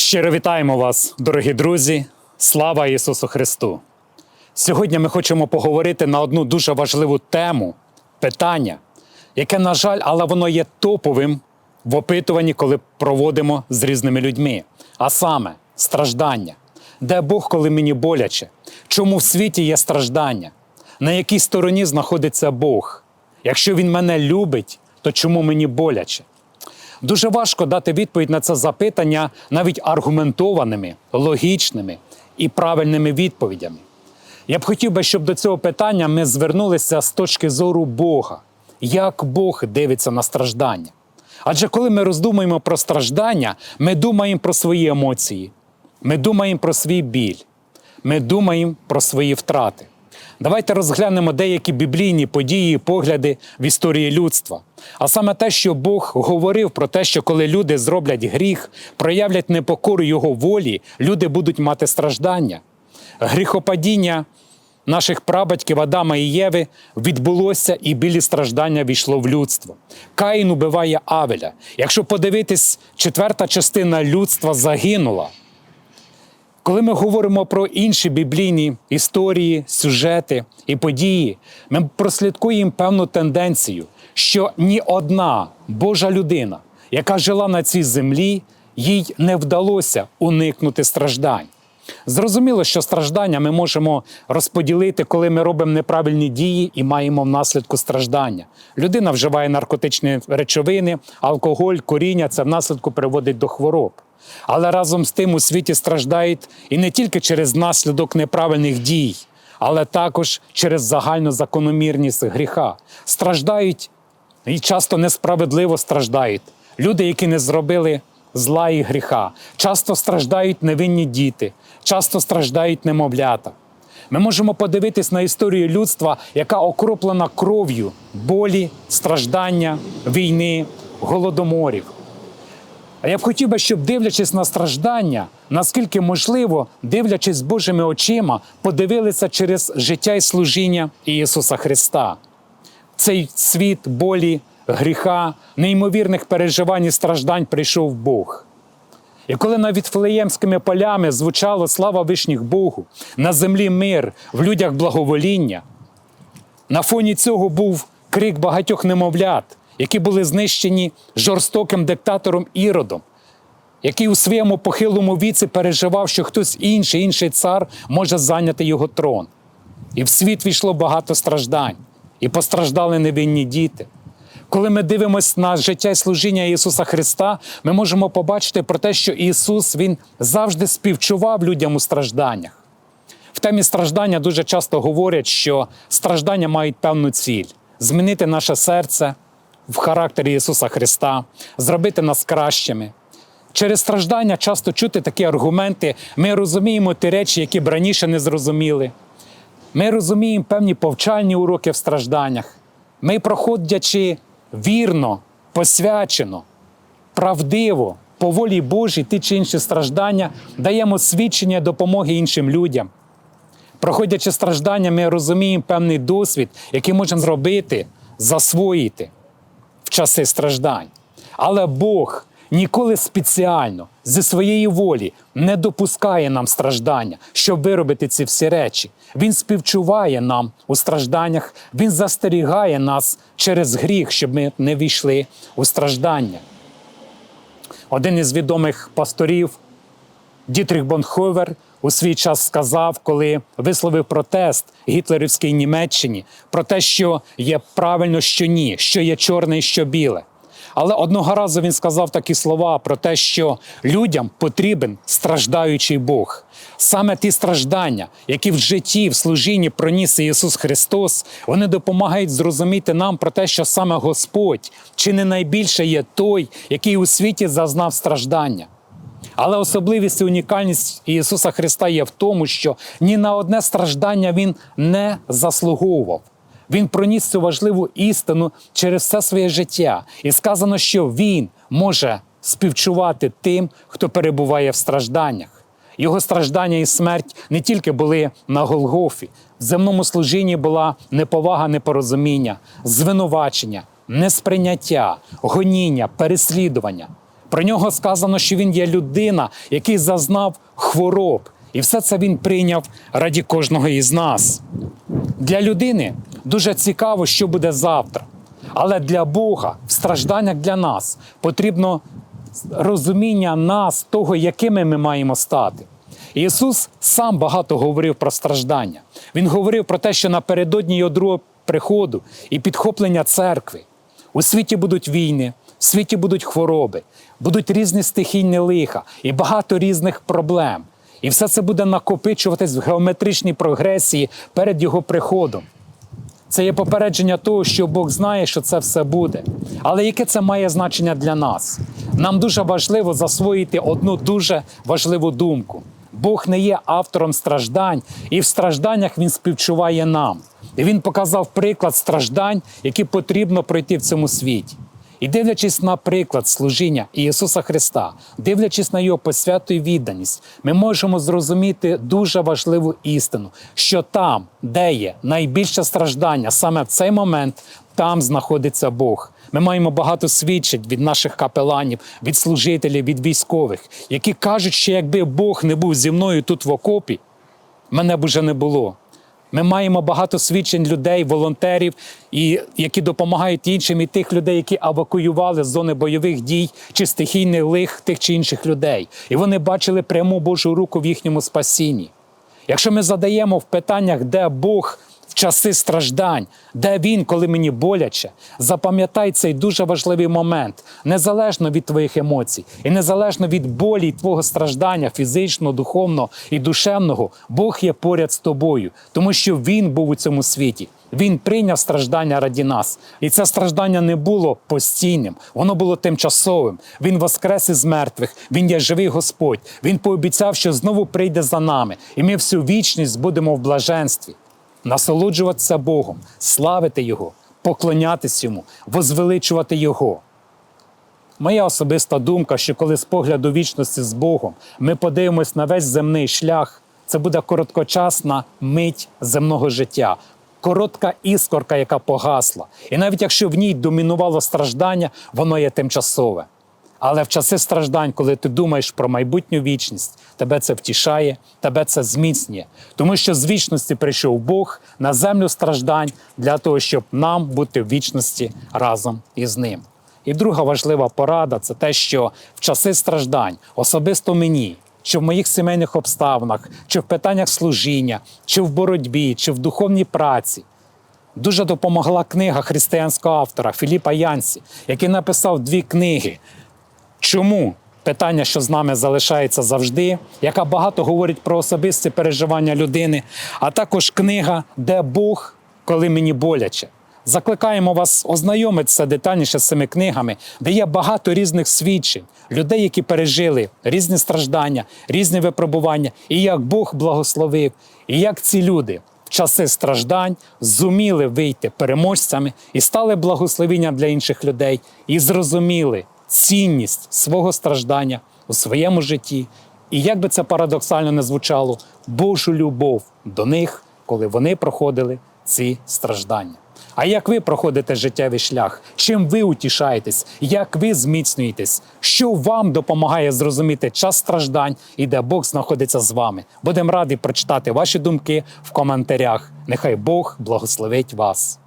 Щиро вітаємо вас, дорогі друзі! Слава Ісусу Христу! Сьогодні ми хочемо поговорити на одну дуже важливу тему питання, яке, на жаль, але воно є топовим в опитуванні, коли проводимо з різними людьми. А саме страждання. Де Бог, коли мені боляче? Чому в світі є страждання? На якій стороні знаходиться Бог? Якщо Він мене любить, то чому мені боляче? Дуже важко дати відповідь на це запитання навіть аргументованими, логічними і правильними відповідями. Я б хотів би, щоб до цього питання ми звернулися з точки зору Бога, як Бог дивиться на страждання. Адже коли ми роздумуємо про страждання, ми думаємо про свої емоції, ми думаємо про свій біль, ми думаємо про свої втрати. Давайте розглянемо деякі біблійні події погляди в історії людства. А саме те, що Бог говорив про те, що коли люди зроблять гріх, проявлять непокору Його волі, люди будуть мати страждання. Гріхопадіння наших прабатьків Адама і Єви відбулося, і білі страждання війшло в людство. Каїн убиває Авеля. Якщо подивитись, четверта частина людства загинула. Коли ми говоримо про інші біблійні історії, сюжети і події, ми прослідкуємо певну тенденцію, що ні одна Божа людина, яка жила на цій землі, їй не вдалося уникнути страждань. Зрозуміло, що страждання ми можемо розподілити, коли ми робимо неправильні дії і маємо внаслідку страждання. Людина вживає наркотичні речовини, алкоголь, коріння це внаслідку приводить до хвороб. Але разом з тим у світі страждають і не тільки через наслідок неправильних дій, але також через загальну закономірність гріха. Страждають і часто несправедливо страждають люди, які не зробили зла і гріха. Часто страждають невинні діти, часто страждають немовлята. Ми можемо подивитись на історію людства, яка окроплена кров'ю болі, страждання, війни, голодоморів. А я б хотів би, щоб дивлячись на страждання, наскільки можливо, дивлячись Божими очима, подивилися через життя і служіння Ісуса Христа. Цей світ болі, гріха, неймовірних переживань і страждань прийшов Бог. І коли над Віфлеємськими полями звучало слава вишніх Богу, на землі мир, в людях благовоління, на фоні цього був крик багатьох немовлят, які були знищені жорстоким диктатором Іродом, який у своєму похилому віці переживав, що хтось інший, інший цар може зайняти його трон. І в світ війшло багато страждань, і постраждали невинні діти. Коли ми дивимося на життя і служіння Ісуса Христа, ми можемо побачити про те, що Ісус Він завжди співчував людям у стражданнях. В темі страждання дуже часто говорять, що страждання мають певну ціль змінити наше серце в характері Ісуса Христа, зробити нас кращими. Через страждання часто чути такі аргументи. Ми розуміємо ті речі, які б раніше не зрозуміли. Ми розуміємо певні повчальні уроки в стражданнях. Ми, проходячи вірно, посвячено, правдиво, по волі Божій ті чи інші страждання, даємо свідчення допомоги іншим людям. Проходячи страждання, ми розуміємо певний досвід, який можемо зробити, засвоїти в часи страждань. Але Бог ніколи спеціально зі своєї волі не допускає нам страждання, щоб виробити ці всі речі. Він співчуває нам у стражданнях, Він застерігає нас через гріх, щоб ми не війшли у страждання. Один із відомих пасторів, Дітрих Бонховер, у свій час сказав, коли висловив протест гітлерівській Німеччині про те, що є правильно, що ні, що є чорне і що біле. Але одного разу він сказав такі слова про те, що людям потрібен страждаючий Бог. Саме ті страждання, які в житті, в служінні проніс Ісус Христос, вони допомагають зрозуміти нам про те, що саме Господь чи не найбільше є той, який у світі зазнав страждання. Але особливість і унікальність Ісуса Христа є в тому, що ні на одне страждання Він не заслуговував. Він проніс цю важливу істину через все своє життя. І сказано, що Він може співчувати тим, хто перебуває в стражданнях. Його страждання і смерть не тільки були на Голгофі, в земному служінні була неповага, непорозуміння, звинувачення, несприйняття, гоніння, переслідування. Про нього сказано, що він є людина, який зазнав хвороб. І все це він прийняв раді кожного із нас. Для людини дуже цікаво, що буде завтра. Але для Бога в стражданнях для нас потрібно розуміння нас, того, якими ми маємо стати. Ісус сам багато говорив про страждання. Він говорив про те, що напередодні його другого приходу і підхоплення церкви у світі будуть війни, в світі будуть хвороби, будуть різні стихійні лиха і багато різних проблем. І все це буде накопичуватись в геометричній прогресії перед його приходом. Це є попередження того, що Бог знає, що це все буде. Але яке це має значення для нас? Нам дуже важливо засвоїти одну дуже важливу думку. Бог не є автором страждань, і в стражданнях Він співчуває нам. І Він показав приклад страждань, які потрібно пройти в цьому світі. І дивлячись на приклад служіння Ісуса Христа, дивлячись на його посвяту і відданість, ми можемо зрозуміти дуже важливу істину, що там, де є найбільше страждання, саме в цей момент там знаходиться Бог. Ми маємо багато свідчень від наших капеланів, від служителів, від військових, які кажуть, що якби Бог не був зі мною тут в окопі, мене б уже не було. Ми маємо багато свідчень людей, волонтерів, і які допомагають іншим, і тих людей, які евакуювали з зони бойових дій чи стихійних лих тих чи інших людей. І вони бачили пряму Божу руку в їхньому спасінні. Якщо ми задаємо в питаннях, де Бог часи страждань, де він, коли мені боляче, запам'ятай цей дуже важливий момент, незалежно від твоїх емоцій, і незалежно від болі і твого страждання, фізичного, духовного і душевного, Бог є поряд з тобою, тому що Він був у цьому світі. Він прийняв страждання раді нас, і це страждання не було постійним, воно було тимчасовим. Він воскрес із мертвих, він є живий Господь. Він пообіцяв, що знову прийде за нами, і ми всю вічність будемо в блаженстві насолоджуватися Богом, славити Його, поклонятись Йому, возвеличувати Його. Моя особиста думка, що коли з погляду вічності з Богом ми подивимось на весь земний шлях, це буде короткочасна мить земного життя, коротка іскорка, яка погасла. І навіть якщо в ній домінувало страждання, воно є тимчасове. Але в часи страждань, коли ти думаєш про майбутню вічність, тебе це втішає, тебе це зміцнює. Тому що з вічності прийшов Бог на землю страждань для того, щоб нам бути в вічності разом із ним. І друга важлива порада це те, що в часи страждань, особисто мені, чи в моїх сімейних обставинах, чи в питаннях служіння, чи в боротьбі, чи в духовній праці, дуже допомогла книга християнського автора Філіпа Янсі, який написав дві книги. Чому? Питання, що з нами залишається завжди, яка багато говорить про особисті переживання людини, а також книга, де Бог, коли мені боляче. Закликаємо вас ознайомитися детальніше з цими книгами, де є багато різних свідчень, людей, які пережили різні страждання, різні випробування, і як Бог благословив, і як ці люди в часи страждань зуміли вийти переможцями і стали благословенням для інших людей, і зрозуміли цінність свого страждання у своєму житті, і як би це парадоксально не звучало, Божу любов до них, коли вони проходили ці страждання. А як ви проходите життєвий шлях? Чим ви утішаєтесь? Як ви зміцнюєтесь? Що вам допомагає зрозуміти час страждань і де Бог знаходиться з вами? Будемо раді прочитати ваші думки в коментарях. Нехай Бог благословить вас.